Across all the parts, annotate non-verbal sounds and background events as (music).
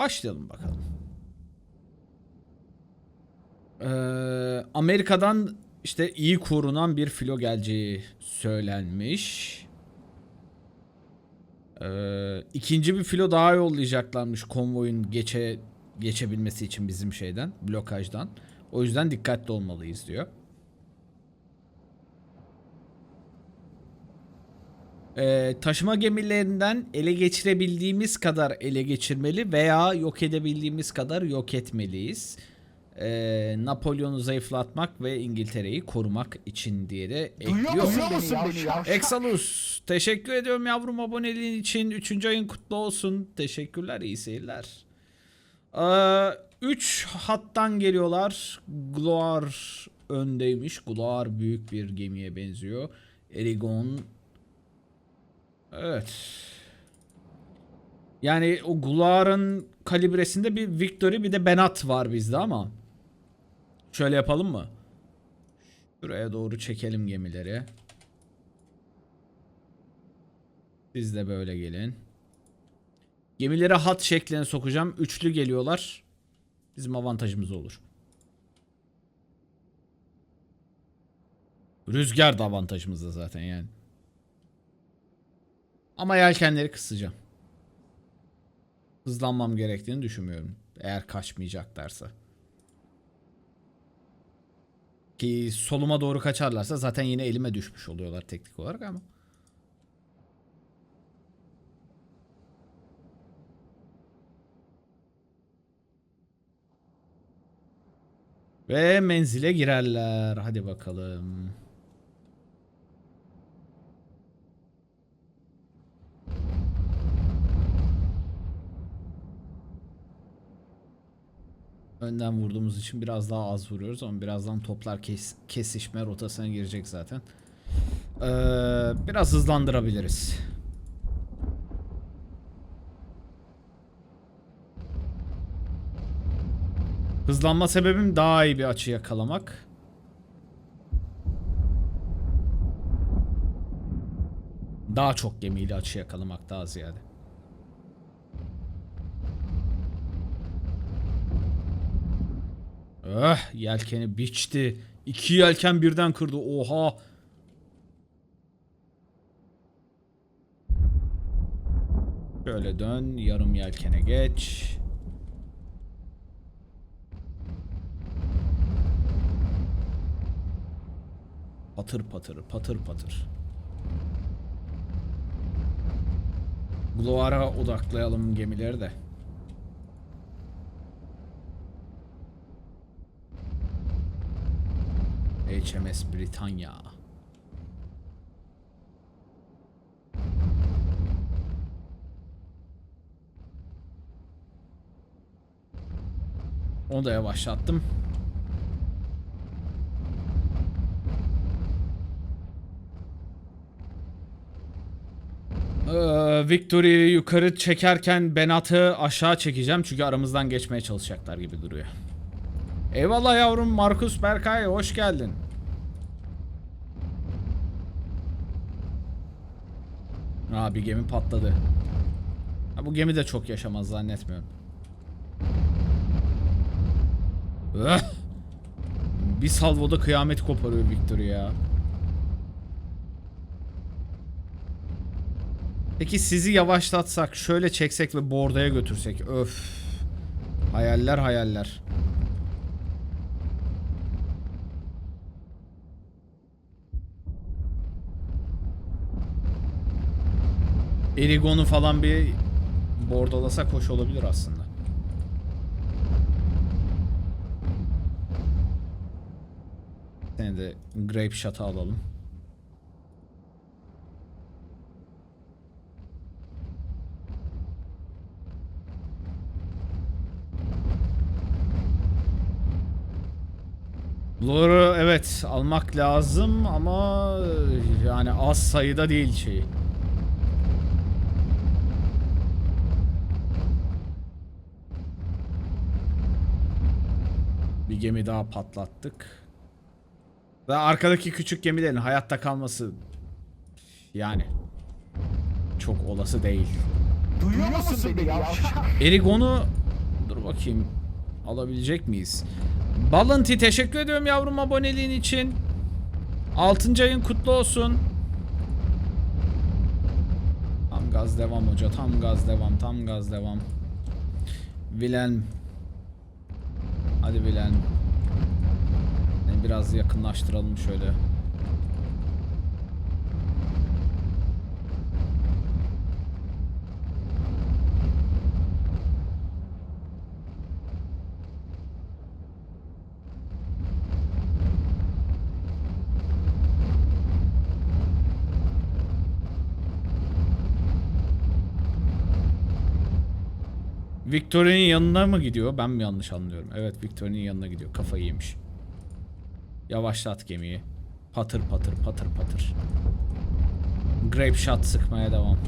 Başlayalım bakalım. Ee, Amerika'dan işte iyi korunan bir filo geleceği söylenmiş. Ee, ikinci bir filo daha yollayacaklarmış konvoyun geçe geçebilmesi için bizim şeyden, blokajdan. O yüzden dikkatli olmalıyız diyor. Ee, taşıma gemilerinden ele geçirebildiğimiz kadar ele geçirmeli veya yok edebildiğimiz kadar yok etmeliyiz. Ee, Napolyon'u zayıflatmak ve İngiltere'yi korumak için diye de ekliyor. Exalus teşekkür ediyorum yavrum aboneliğin için. Üçüncü ayın kutlu olsun. Teşekkürler iyi seyirler. 3 hattan geliyorlar. Gloire öndeymiş. Gloire büyük bir gemiye benziyor. Erigon Evet. Yani o Gloire'ın kalibresinde bir Victory bir de Benat var bizde ama. Şöyle yapalım mı? Şuraya doğru çekelim gemileri. Siz de böyle gelin. Gemileri hat şekline sokacağım. Üçlü geliyorlar. Bizim avantajımız olur. Rüzgar da avantajımızda zaten yani. Ama yelkenleri kısacağım. Hızlanmam gerektiğini düşünmüyorum. Eğer kaçmayacaklarsa. Ki soluma doğru kaçarlarsa zaten yine elime düşmüş oluyorlar teknik olarak ama. Ve menzile girerler. Hadi bakalım. Önden vurduğumuz için biraz daha az vuruyoruz ama birazdan toplar kes- kesişme rotasına girecek zaten. Ee, biraz hızlandırabiliriz. Hızlanma sebebim daha iyi bir açı yakalamak. Daha çok gemiyle açı yakalamak daha ziyade. Öh yelkeni biçti. İki yelken birden kırdı. Oha. Şöyle dön. Yarım yelkene geç. Patır patır patır patır. Gloire'a odaklayalım gemileri de. HMS Britanya. Onu da yavaşlattım. Ee, Victory'yi yukarı çekerken Benat'ı aşağı çekeceğim çünkü aramızdan geçmeye çalışacaklar gibi duruyor. Eyvallah yavrum Markus Berkay hoş geldin. Aa bir gemi patladı. Ha, bu gemi de çok yaşamaz zannetmiyorum. Öh! Bir salvoda kıyamet koparıyor Victory ya. Peki sizi yavaşlatsak, şöyle çeksek ve bordaya götürsek. Öf. Hayaller hayaller. Erigon'u falan bir bordalasak hoş olabilir aslında. Seni de Grape Shot'a alalım. Lore'u evet almak lazım ama yani az sayıda değil şey. Bir gemi daha patlattık. Ve arkadaki küçük gemilerin hayatta kalması yani çok olası değil. Duyuyor musun beni ya? Erigon'u bakayım alabilecek miyiz? Balınti teşekkür ediyorum yavrum aboneliğin için. 6. ayın kutlu olsun. Tam gaz devam hoca. Tam gaz devam. Tam gaz devam. Wilhelm. Hadi. Seni biraz yakınlaştıralım şöyle. Victoria'nın yanına mı gidiyor? Ben mi yanlış anlıyorum? Evet Victoria'nın yanına gidiyor. Kafayı yemiş. Yavaşlat gemiyi. Patır patır patır patır. Grape shot sıkmaya devam.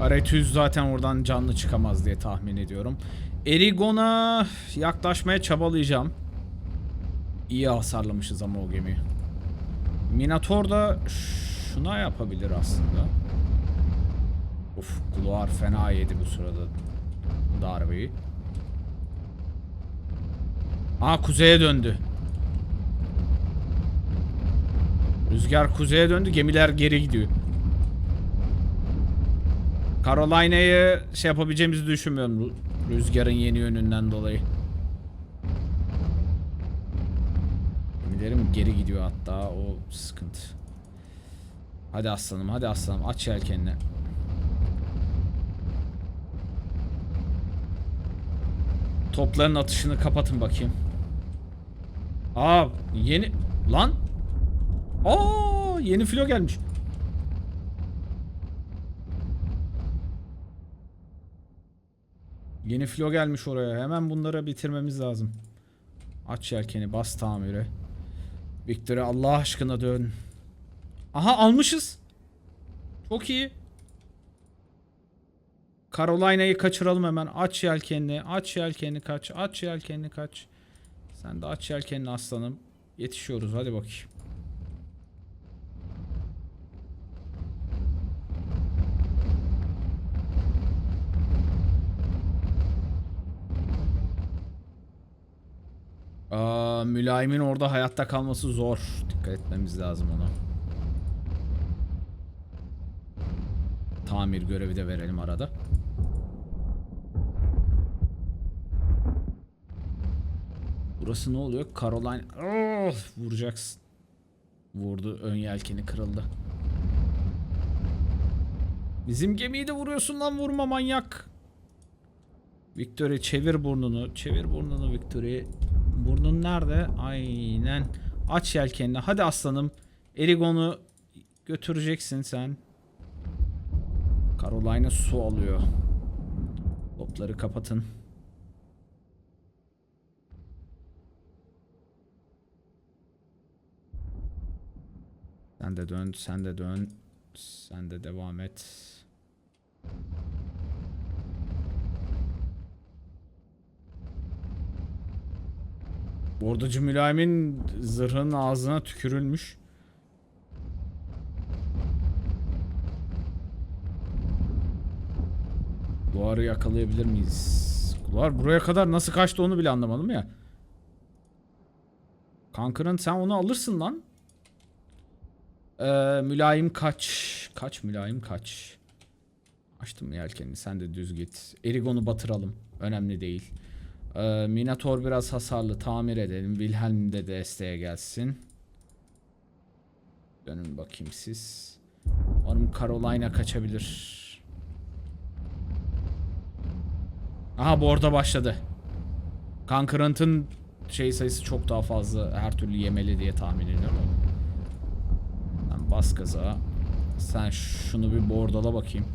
Aretüz zaten oradan canlı çıkamaz diye tahmin ediyorum. Erigon'a yaklaşmaya çabalayacağım. İyi hasarlamışız ama o gemiyi. Minator da şuna yapabilir aslında. Of Gloar fena yedi bu sırada darbeyi. Aa kuzeye döndü. Rüzgar kuzeye döndü gemiler geri gidiyor. Carolina'yı şey yapabileceğimizi düşünmüyorum rü- rüzgarın yeni yönünden dolayı. Gemilerim geri gidiyor hatta o sıkıntı. Hadi aslanım hadi aslanım aç yelkenini. Topların atışını kapatın bakayım. Aa yeni lan. Aa yeni filo gelmiş. Yeni filo gelmiş oraya. Hemen bunları bitirmemiz lazım. Aç yelkeni bas tamire. Victor'a Allah aşkına dön. Aha almışız. Çok iyi. Carolina'yı kaçıralım hemen. Aç yelkenini. Aç yelkenini kaç. Aç yelkenini kaç. Sen de aç yelkenini aslanım. Yetişiyoruz hadi bakayım. Mülayimin orada hayatta kalması zor. Dikkat etmemiz lazım ona. Tamir görevi de verelim arada. Burası ne oluyor? Caroline... Oh, vuracaksın. Vurdu. Ön yelkeni kırıldı. Bizim gemiyi de vuruyorsun lan vurma manyak. Victory çevir burnunu. Çevir burnunu Victory. Burnun nerede? Aynen. Aç yelkenini. Hadi aslanım. Erigon'u götüreceksin sen. Carolina su alıyor. Topları kapatın. Sen de dön, sen de dön. Sen de devam et. Bordacı mülayimin zırhının ağzına tükürülmüş. Guar'ı yakalayabilir miyiz? Guar buraya kadar nasıl kaçtı onu bile anlamadım ya. Kankırın sen onu alırsın lan. Ee, mülayim kaç. Kaç mülayim kaç. Açtım yelkenini sen de düz git. Erigon'u batıralım. Önemli değil. Ee, Minator biraz hasarlı tamir edelim. Wilhelm de desteğe gelsin. Dönün bakayım siz. Umarım Carolina kaçabilir. Aha bu orada başladı. Concurrent'ın şey sayısı çok daha fazla her türlü yemeli diye tahmin ediyorum. Sen bas gaza. Sen şunu bir bordala bakayım.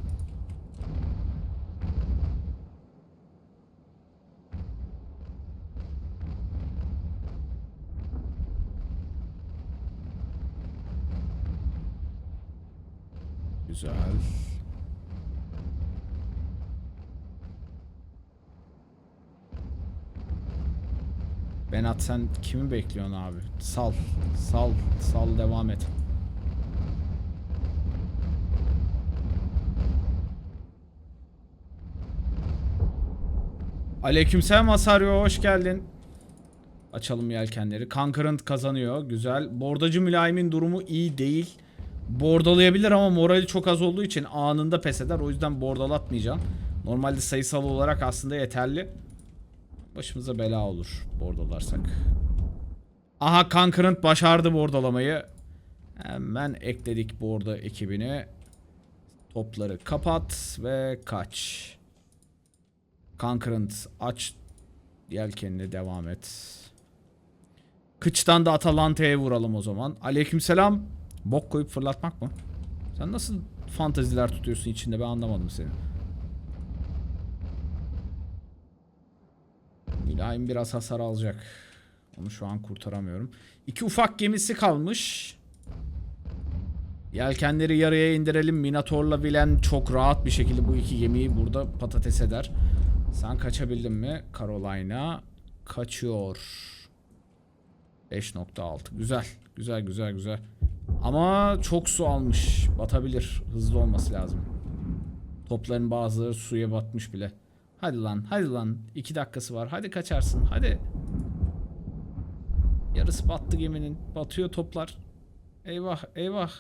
Güzel. Benat sen kimi bekliyorsun abi? Sal. Sal. Sal devam et. Aleykümselam Asaryo hoş geldin. Açalım yelkenleri. Concurrent kazanıyor. Güzel. Bordacı mülayimin durumu iyi değil. Bordalayabilir ama morali çok az olduğu için anında pes eder. O yüzden bordalatmayacağım. Normalde sayısal olarak aslında yeterli. Başımıza bela olur bordalarsak. Aha Concurrent başardı bordalamayı. Hemen ekledik borda ekibine. Topları kapat ve kaç. Concurrent aç yelkenine devam et. Kıçtan da Atalanta'ya vuralım o zaman. Aleykümselam. Bok koyup fırlatmak mı? Sen nasıl fanteziler tutuyorsun içinde ben anlamadım seni. Mülayim biraz hasar alacak. Onu şu an kurtaramıyorum. İki ufak gemisi kalmış. Yelkenleri yarıya indirelim. Minator'la bilen çok rahat bir şekilde bu iki gemiyi burada patates eder. Sen kaçabildin mi? Carolina kaçıyor. 5.6. Güzel. Güzel güzel güzel. Ama çok su almış. Batabilir. Hızlı olması lazım. Topların bazıları suya batmış bile. Hadi lan, hadi lan. 2 dakikası var. Hadi kaçarsın. Hadi. Yarısı battı geminin. Batıyor toplar. Eyvah, eyvah.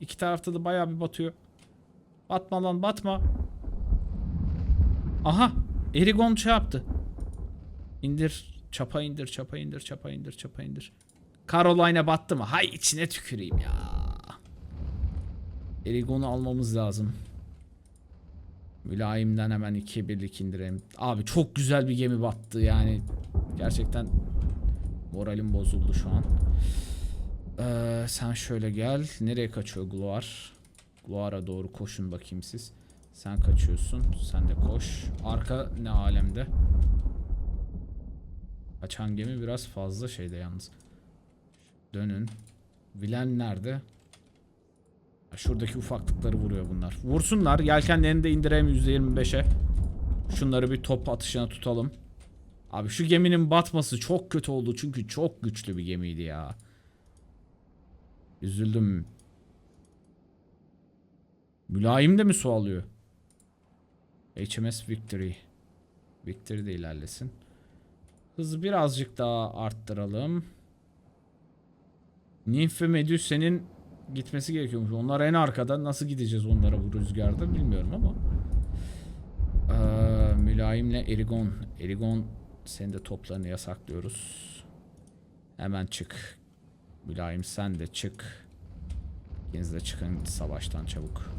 İki tarafta da bayağı bir batıyor. Batma lan, batma. Aha, Erigon şey yaptı. İndir, çapa indir, çapa indir, çapa indir, çapa indir. Carolina battı mı? Hay içine tüküreyim ya. Erigon'u almamız lazım. Mülayimden hemen ikiye birlik indirelim. Abi çok güzel bir gemi battı yani. Gerçekten moralim bozuldu şu an. Ee, sen şöyle gel. Nereye kaçıyor Gloar? Gloar'a doğru koşun bakayım siz. Sen kaçıyorsun. Sen de koş. Arka ne alemde? Kaçan gemi biraz fazla şeyde yalnız. Dönün. Vilen nerede? Şuradaki ufaklıkları vuruyor bunlar. Vursunlar. Yelkenlerini de indirelim %25'e. Şunları bir top atışına tutalım. Abi şu geminin batması çok kötü oldu. Çünkü çok güçlü bir gemiydi ya. Üzüldüm. Mülayim de mi su alıyor? HMS Victory. Victory de ilerlesin. Hızı birazcık daha arttıralım. Nymph ve Meduse'nin gitmesi gerekiyormuş. Onlar en arkada. Nasıl gideceğiz onlara bu rüzgarda bilmiyorum ama. Ee, mülayimle Erigon. Erigon senin de toplarını yasaklıyoruz. Hemen çık. Mülayim sen de çık. İkiniz de çıkın savaştan çabuk.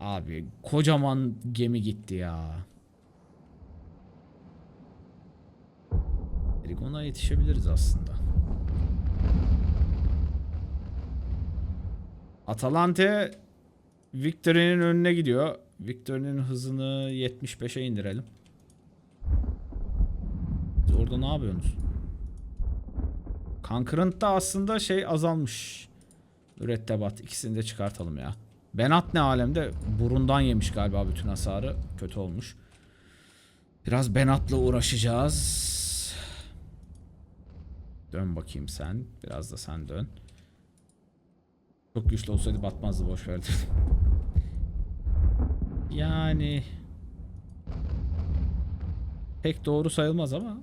Abi kocaman gemi gitti ya. Erigon'a yetişebiliriz aslında. Atalante Victory'nin önüne gidiyor. Victory'nin hızını 75'e indirelim. Siz orada ne yapıyorsunuz? Concurrent'ta aslında şey azalmış. Mürettebat. İkisini de çıkartalım ya. Benat ne alemde? Burundan yemiş galiba bütün hasarı. Kötü olmuş. Biraz Benat'la uğraşacağız. Dön bakayım sen. Biraz da sen dön. Çok güçlü olsaydı batmazdı boş verdi. (laughs) yani pek doğru sayılmaz ama.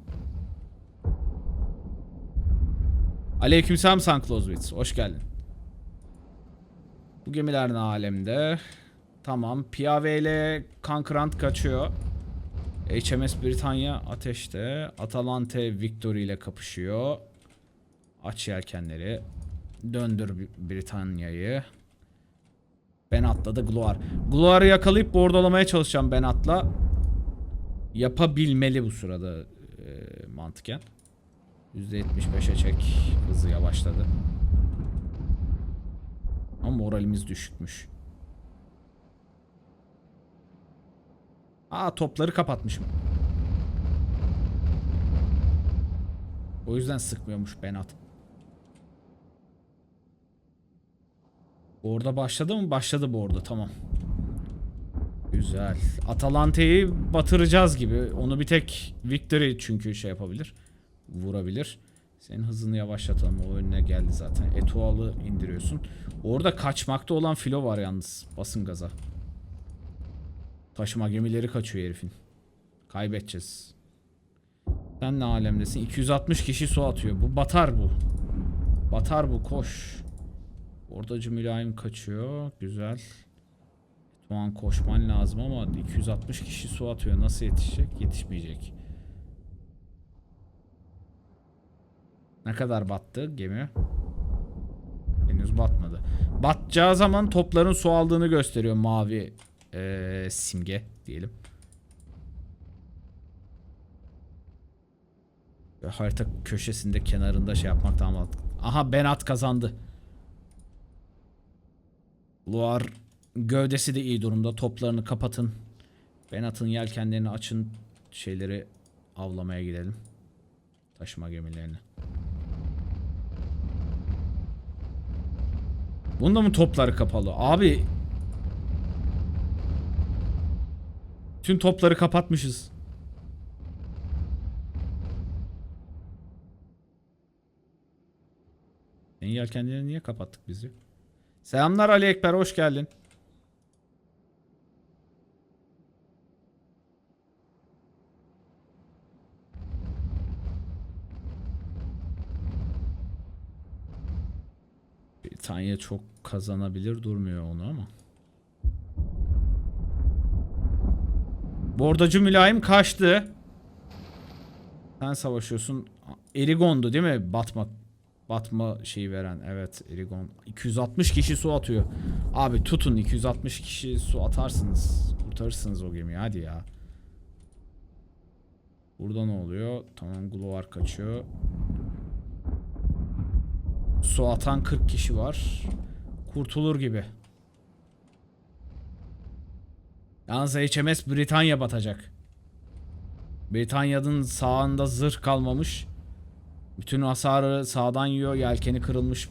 Aleykümselam San Clausewitz. Hoş geldin. Bu gemiler ne alemde? Tamam. Piave ile Concurrent kaçıyor. HMS Britanya ateşte. Atalante Victory ile kapışıyor. Aç yelkenleri. Döndür Br- Britanya'yı. Ben atladı Gloar. Gloar'ı yakalayıp bordalamaya çalışacağım ben atla. Yapabilmeli bu sırada e, mantıken. %75'e çek. Hızı yavaşladı. Ama moralimiz düşükmüş. Aa topları kapatmışım. O yüzden sıkmıyormuş Benat. Orada başladı mı? Başladı bu orada. Tamam. Güzel. Atalante'yi batıracağız gibi. Onu bir tek Victory çünkü şey yapabilir. vurabilir. Senin hızını yavaşlatalım. O önüne geldi zaten. Etual'ı indiriyorsun. Orada kaçmakta olan filo var yalnız. Basın gaza. Taşıma gemileri kaçıyor herifin. Kaybedeceğiz. Sen ne alemdesin? 260 kişi su atıyor. Bu batar bu. Batar bu koş. Ordacı mülayim kaçıyor. Güzel. Şu an koşman lazım ama 260 kişi su atıyor. Nasıl yetişecek? Yetişmeyecek. Ne kadar battı gemi? Henüz batmadı. Batacağı zaman topların su aldığını gösteriyor mavi eee, simge diyelim. Ve harita köşesinde kenarında şey yapmak daha mantıklı. Aha Benat kazandı. Luar gövdesi de iyi durumda. Toplarını kapatın. Benat'ın yelkenlerini açın. Şeyleri avlamaya gidelim. Taşıma gemilerini. Bunda mı topları kapalı? Abi. Tüm topları kapatmışız. Senin yelkenlerini niye kapattık bizi? Selamlar Ali Ekber hoş geldin. Britanya çok kazanabilir durmuyor onu ama. Bordacı mülayim kaçtı. Sen savaşıyorsun. Erigon'du değil mi? Batma batma şeyi veren. Evet Erigon. 260 kişi su atıyor. Abi tutun 260 kişi su atarsınız. Kurtarırsınız o gemiyi hadi ya. Burada ne oluyor? Tamam Glovar kaçıyor. Su atan 40 kişi var. Kurtulur gibi. Yalnız HMS Britanya batacak. Britanya'nın sağında zırh kalmamış. Bütün hasarı sağdan yiyor. Yelkeni kırılmış.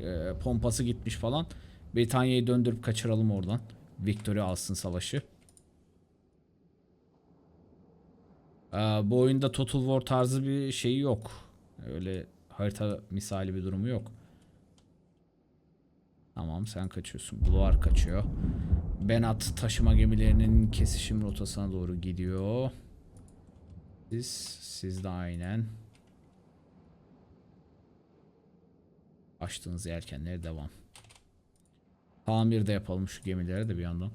e, pompası gitmiş falan. Britanya'yı döndürüp kaçıralım oradan. Victory alsın savaşı. Ee, bu oyunda Total War tarzı bir şey yok. Öyle harita misali bir durumu yok. Tamam sen kaçıyorsun. Gloar kaçıyor. Benat taşıma gemilerinin kesişim rotasına doğru gidiyor. Siz, siz de aynen. Açtığınız yelkenlere devam. Tamir de yapalım şu gemilere de bir yandan.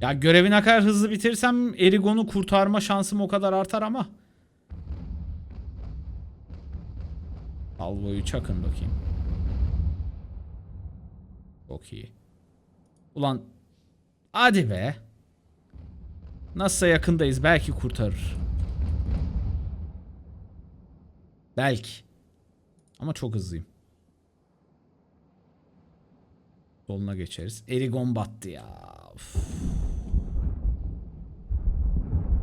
Ya görevi ne kadar hızlı bitirirsem Erigon'u kurtarma şansım o kadar artar ama. Alvo'yu çakın bakayım. Çok iyi. Ulan hadi be. Nasılsa yakındayız belki kurtarır. Belki. Ama çok hızlıyım. Soluna geçeriz. Erigon battı ya. Uf.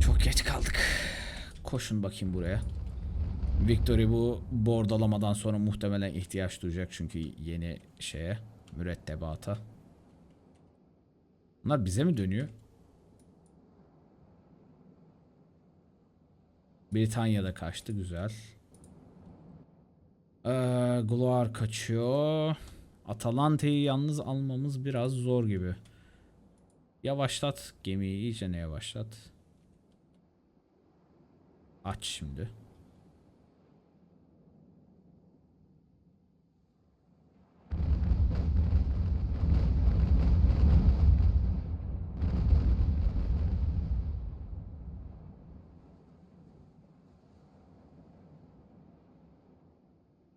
Çok geç kaldık. Koşun bakayım buraya. Victory bu bordalamadan sonra muhtemelen ihtiyaç duyacak çünkü yeni şeye mürettebata. Bunlar bize mi dönüyor? Britanya'da kaçtı güzel. Ee, Gloire kaçıyor. Atalanta'yı yalnız almamız biraz zor gibi. Yavaşlat gemiyi iyice ne yavaşlat. Aç şimdi.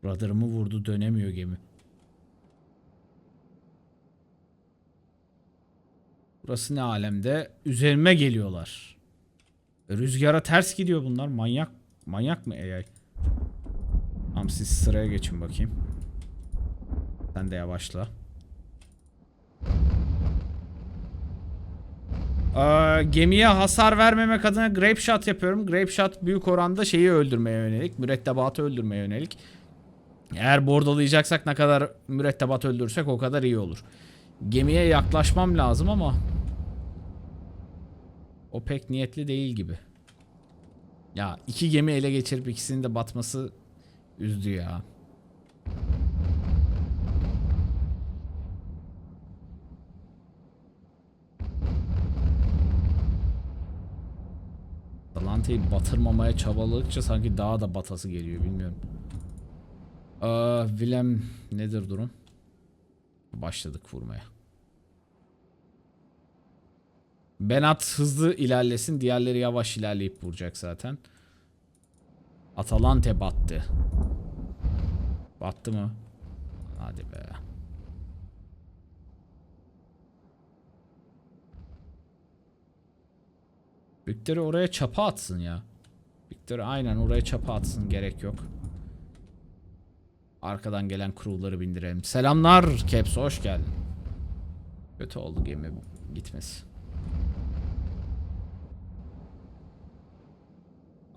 Radarımı vurdu dönemiyor gemi. Burası ne alemde? Üzerime geliyorlar. Rüzgara ters gidiyor bunlar. Manyak manyak mı AI? Tamam siz sıraya geçin bakayım. Sen de yavaşla. Ee, gemiye hasar vermemek adına grape shot yapıyorum. Grape shot büyük oranda şeyi öldürmeye yönelik. Mürettebatı öldürmeye yönelik. Eğer bordalayacaksak ne kadar mürettebat öldürürsek o kadar iyi olur. Gemiye yaklaşmam lazım ama O pek niyetli değil gibi. Ya iki gemi ele geçirip ikisinin de batması üzdü ya. Atlantik'i batırmamaya çabaladıkça sanki daha da batası geliyor bilmiyorum. Aa, Willem nedir durum? Başladık vurmaya. Benat hızlı ilerlesin. Diğerleri yavaş ilerleyip vuracak zaten. Atalante battı. Battı mı? Hadi be. Victory oraya çapa atsın ya. Victory aynen oraya çapa atsın gerek yok. Arkadan gelen crew'ları bindirelim. Selamlar Caps hoş geldin. Kötü oldu gemi gitmesi.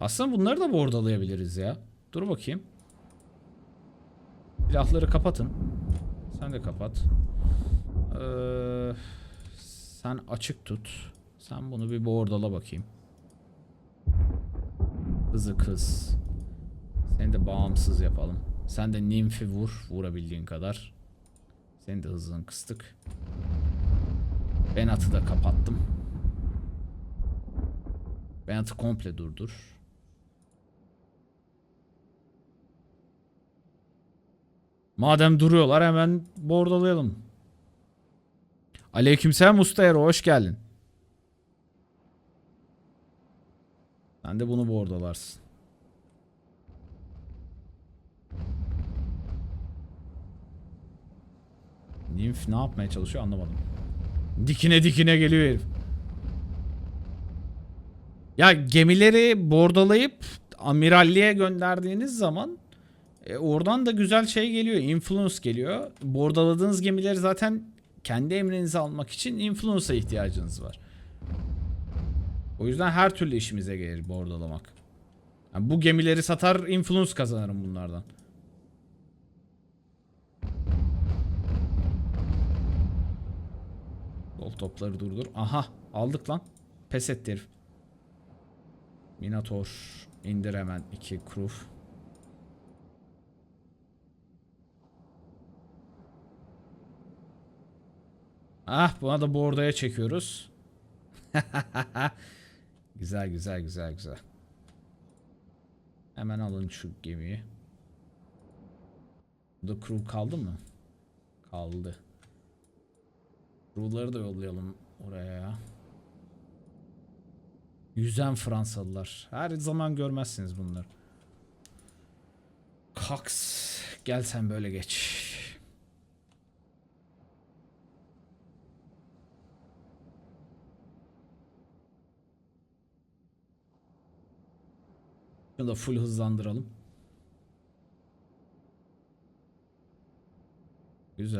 Aslında bunları da bordalayabiliriz ya. Dur bakayım. Silahları kapatın. Sen de kapat. Ee, sen açık tut. Sen bunu bir bordala bakayım. Kızı kız. Seni de bağımsız yapalım. Sen de nimfi vur. Vurabildiğin kadar. Seni de hızını kıstık. Ben atı da kapattım. Ben atı komple durdur. Madem duruyorlar hemen bordalayalım. Aleykümselam Ustayero hoş geldin. Sen de bunu bordalarsın. Nimf ne yapmaya çalışıyor anlamadım. Dikine dikine geliyor herif. Ya gemileri bordalayıp amiralliğe gönderdiğiniz zaman e, oradan da güzel şey geliyor. Influence geliyor. Bordaladığınız gemileri zaten kendi emrinize almak için influence'a ihtiyacınız var. O yüzden her türlü işimize gelir bordalamak. Yani bu gemileri satar influence kazanırım bunlardan. Bol topları durdur. Aha aldık lan. Pes etti. Minator indir hemen iki crew. Ah buna da bordaya çekiyoruz. (laughs) güzel güzel güzel güzel. Hemen alın şu gemiyi. Burada crew kaldı mı? Kaldı. Crew'ları da yollayalım oraya ya. Yüzen Fransalılar. Her zaman görmezsiniz bunları. Cox. Gel sen böyle geç. Şunu da full hızlandıralım.